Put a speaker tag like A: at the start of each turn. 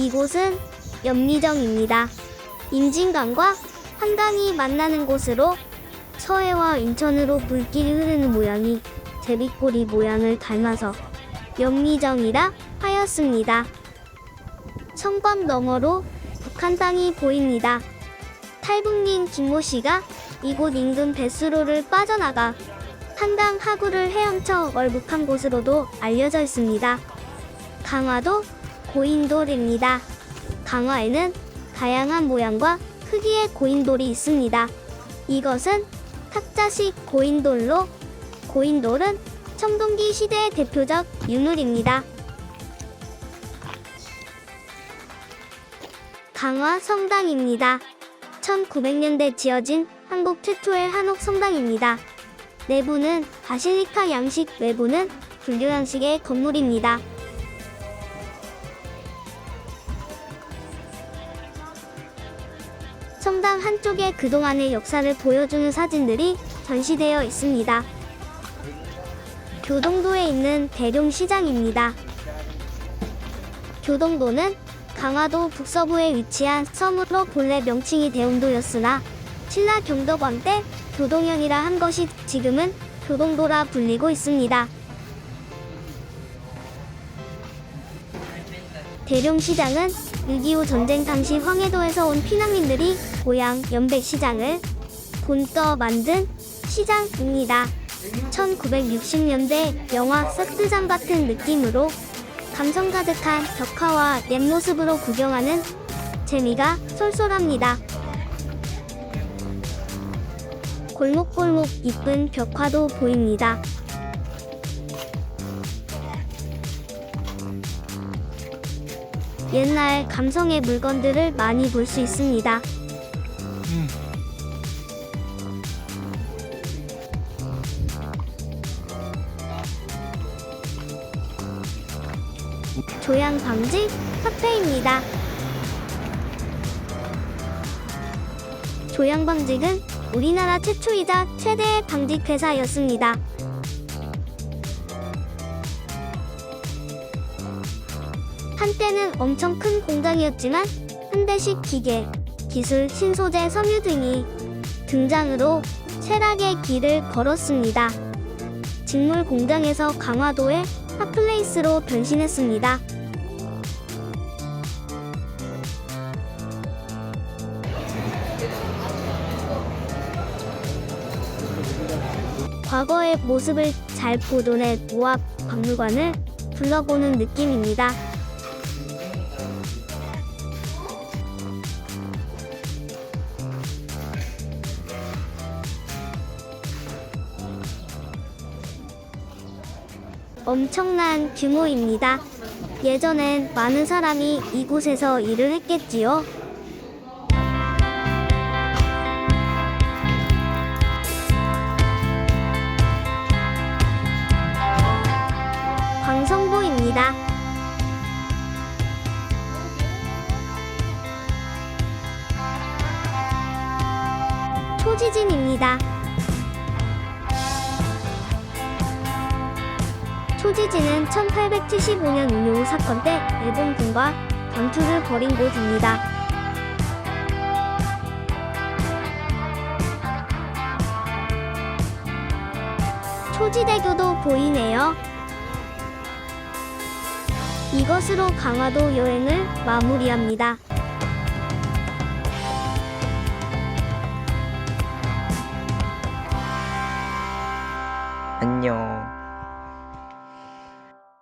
A: 이곳은 연미정입니다. 임진강과 한강이 만나는 곳으로 서해와 인천으로 물길이 흐르는 모양이 제비꼬리 모양을 닮아서 연미정이라 하였습니다. 성곽 너머로 북한 땅이 보입니다. 탈북민 김모 씨가 이곳 인근 배수로를 빠져나가 한강 하구를 헤엄쳐 월북한 곳으로도 알려져 있습니다. 강화도 고인돌입니다. 강화에는 다양한 모양과 크기의 고인돌이 있습니다. 이것은 탁자식 고인돌로 고인돌은 청동기 시대의 대표적 유물입니다. 강화 성당입니다. 1900년대 지어진 한국 최초의 한옥 성당입니다. 내부는 바실리카 양식, 외부는 불교 양식의 건물입니다. 성당 한쪽에 그동안의 역사를 보여주는 사진들이 전시되어 있습니다. 교동도에 있는 대룡시장입니다. 교동도는 강화도 북서부에 위치한 섬으로 본래 명칭이 대운도였으나 신라 경덕원 때 교동현이라 한 것이 지금은 교동도라 불리고 있습니다. 대룡시장은 6.25 전쟁 당시 황해도에서 온 피난민들이 고향 연백시장을 본떠 만든 시장입니다. 1960년대 영화 싹스장 같은 느낌으로 감성 가득한 벽화와 옛 모습으로 구경하는 재미가 쏠쏠합니다. 골목골목 이쁜 벽화도 보입니다. 옛날 감성의 물건들을 많이 볼 수 있습니다. 조양 방지 카페입니다. 조양 방직은 우리나라 최초이자 최대의 방직 회사였습니다. 한때는 엄청 큰 공장이었지만 현대식 기계, 기술, 신소재, 섬유 등이 등장으로 쇠락의 길을 걸었습니다. 직물 공장에서 강화도의 핫플레이스로 변신했습니다. 과거의 모습을 잘 보존해 모압 박물관을 둘러보는 느낌입니다. 엄청난 규모입니다. 예전엔 많은 사람이 이곳에서 일을 했겠지요. 광성보입니다. 초지진입니다. 초지진은 1875년 운용 사건 때 일본군과 전투를 벌인 곳입니다. 초지대교도 보이네요. 이것으로 강화도 여행을 마무리합니다.